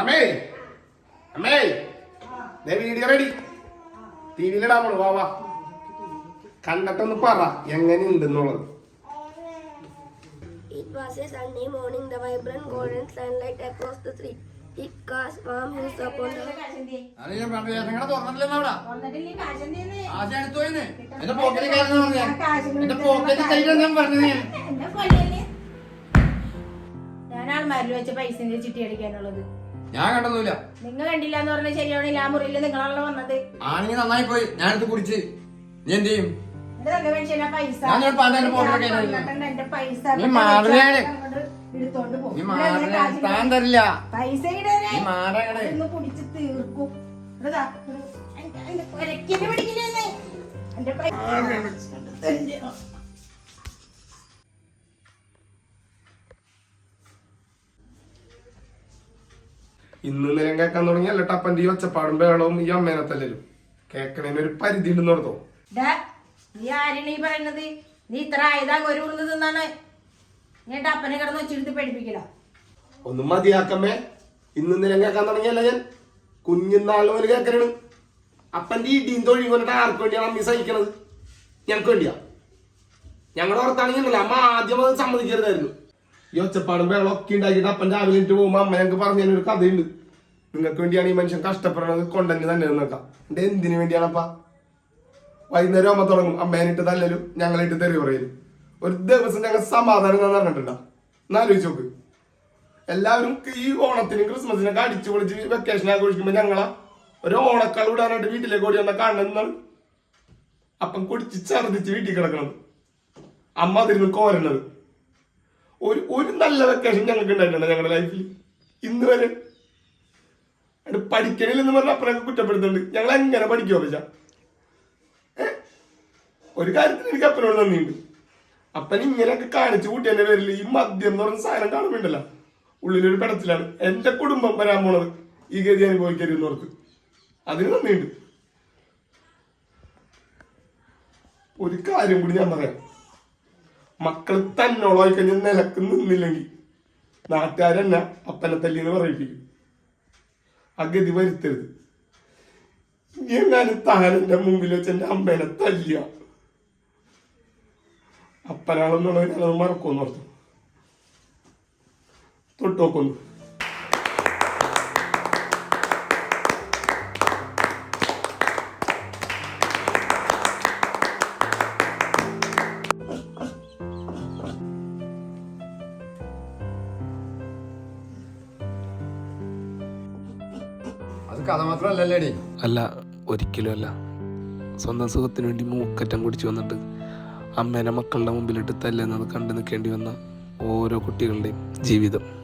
അമ്മേ. അമ്മേ. ദേ വീഡിയോ റെഡി ടി വിയിലിടാൻ പോണു. വാ വാ. കണ്ടിട്ടൊന്ന് പറ എങ്ങനെയുണ്ടെന്നുള്ളത്. It was a sunny morning. The vibrant golden sunlight across the street. It cast warm hues upon the അത് ഞാൻ പറഞ്ഞു നിങ്ങളെ തുറന്നിട്ടില്ലെന്ന് അവിടെ? ആശ എടുത്തു പോയിന്ന്. എന്റെ പോക്കറ്റിൽ കയറുന്ന പറഞ്ഞു എന്റെ പോക്കറ്റിൽ കയ്യിൽ ഞാൻ പറഞ്ഞത് ഞാൻ? ഞാൻ ആൾമാരിൽ വെച്ച പൈസ ചിട്ടി അടിക്കാനുള്ളത്. ഞാൻ കണ്ടൊന്നുമില്ല നിങ്ങൾ കണ്ടില്ല എന്ന് പറഞ്ഞ ശരിയാണ് ആ മുറിയിൽ നിങ്ങളാണല്ലോ വന്നത് ആണെങ്കിൽ നന്നായി പോയി ഞാനെടുത്ത് കുടിച്ച് നീ എന്ത് ചെയ്യും നല്ല മനുഷ്യനാ പൈസ ഞാൻ എന്റെ പറഞ്ഞ ഇന്ന് നേരം കേൾക്കാൻ തുടങ്ങിയല്ല? ടപ്പന്റെ ഈ ഒച്ചപ്പാടും ബേളവും ഈ അമ്മേനെ തല്ലലും. കേക്കണേന് ഒരു പരിധി ഉണ്ടെന്ന് ഓർത്തോ നീ ആരാണ് ഈ പറയുന്നത്? നീ ഇത്ര ആയതാ ഒരു ഉള്ളത് തിന്നാണ് നീ ടപ്പനെ കിടന്ന് വെച്ചെടുത്ത് പഠിപ്പിക്കല ഒന്നും മതിയാക്കമ്മേ. ഇന്ന് നിലം കേൾക്കാൻ തുടങ്ങിയല്ല ഞാൻ? കുഞ്ഞുനാൾ മുതൽ കേക്കണാണ്. അപ്പന്റെ ഇടിയും തൊഴിയും കൊണ്ടിട്ട് ആർക്ക് വേണ്ടിയാണ് അമ്മി സഹിക്കണത്? ഞങ്ങൾക്ക് വേണ്ടിയാ? ഞങ്ങളുടെ ഓർത്താണെങ്കിൽ അമ്മ ആദ്യം അത് സമ്മതിക്കരുതായിരുന്നു. ഈ ഒച്ചപ്പാടും വെള്ളം ഒക്കെ ഉണ്ടാക്കിയിട്ട് അപ്പം രാവിലെ എനിക്ക് പോകുമ്പോൾ അമ്മ ഞങ്ങൾക്ക് പറഞ്ഞു ഒരു കഥയുണ്ട്. നിങ്ങൾക്ക് വേണ്ടിയാണ് ഈ മനുഷ്യൻ കഷ്ടപ്പെടുന്നത് കൊണ്ടന്നെ തന്നെ നിന്നേക്കാം എന്റെ എന്തിനു വേണ്ടിയാണപ്പാ വൈകുന്നേരം അമ്മ തുടങ്ങും. അമ്മേനിട്ട് തല്ലലും ഞങ്ങളിട്ട് തെറി പറയലും. ഒരു ദിവസം ഞങ്ങൾ സമാധാനം എന്ന് പറഞ്ഞിട്ടുണ്ടോ? എന്നാലോചിച്ച് നോക്ക്. എല്ലാവരും ഈ ഓണത്തിനും ക്രിസ്മസിനൊക്കെ അടിച്ചു പൊളിച്ച് വെക്കേഷൻ ആഘോഷിക്കുമ്പോൾ ഞങ്ങളാ ഒരു ഓണക്കൾ വിടാനായിട്ട് വീട്ടിലേക്ക് ഓടി വന്ന കാണുന്നതാണ് അപ്പം കുടിച്ച് ഛർദിച്ച് വീട്ടിൽ കിടക്കണം അമ്മ അതിരുന്ന് കോരണത്. ഒരു ഒരു നല്ല വെക്കേഷൻ ഞങ്ങൾക്ക് ഉണ്ടായിട്ടുണ്ട് ഞങ്ങളുടെ ലൈഫിൽ ഇന്ന് വരെ. പഠിക്കണില്ലെന്ന് പറഞ്ഞാൽ അപ്പനൊക്കെ കുറ്റപ്പെടുത്തുന്നുണ്ട്. ഞങ്ങൾ എങ്ങനെ പഠിക്കുമോ പക്ഷ ഒരു കാര്യത്തിന് എനിക്ക് അപ്പനോട് നന്ദിയുണ്ട്. അപ്പൻ ഇങ്ങനെയൊക്കെ കാണിച്ചു കൂട്ടിയതിന്റെ പേരിൽ ഈ മദ്യം എന്ന് പറഞ്ഞ സാധനം കാണുമ്പോണ്ടല്ല ഉള്ളിലൊരു പെടത്തിലാണ് എന്റെ കുടുംബം വരാൻ പോണത് ഈ ഗതി അനുഭവിക്കരുതെന്ന് ഓർത്ത്. അതിന് നന്ദിയുണ്ട്. ഒരു കാര്യം കൂടി ഞാൻ പറയാം. മക്കൾ തന്നോളായി കഴിഞ്ഞ നിലയ്ക്ക് നിന്നില്ലെങ്കിൽ നാട്ടുകാരെന്നെ അപ്പനെ തല്ലിന്ന് പറയിപ്പിക്കും. ആ ഗതി വരുത്തരുത്. എങ്ങാനും താനെന്റെ മുമ്പിൽ വെച്ച് എന്റെ അമ്മേനെ തല്ലിയ. അപ്പനാളെന്നുള്ളവരെ ഞാനത് മറക്കുമെന്ന് ഓർത്തു. തൊട്ടുനോക്കുന്നു അല്ല ഒരിക്കലും അല്ല സ്വന്തം സുഖത്തിന് വേണ്ടി മൂക്കറ്റം കുടിച്ചു വന്നിട്ട് അമ്മേനെ മക്കളുടെ മുമ്പിലിട്ട് തല്ലെന്നത് കണ്ടു നിൽക്കേണ്ടി വന്ന ഓരോ കുട്ടികളുടെയും ജീവിതം.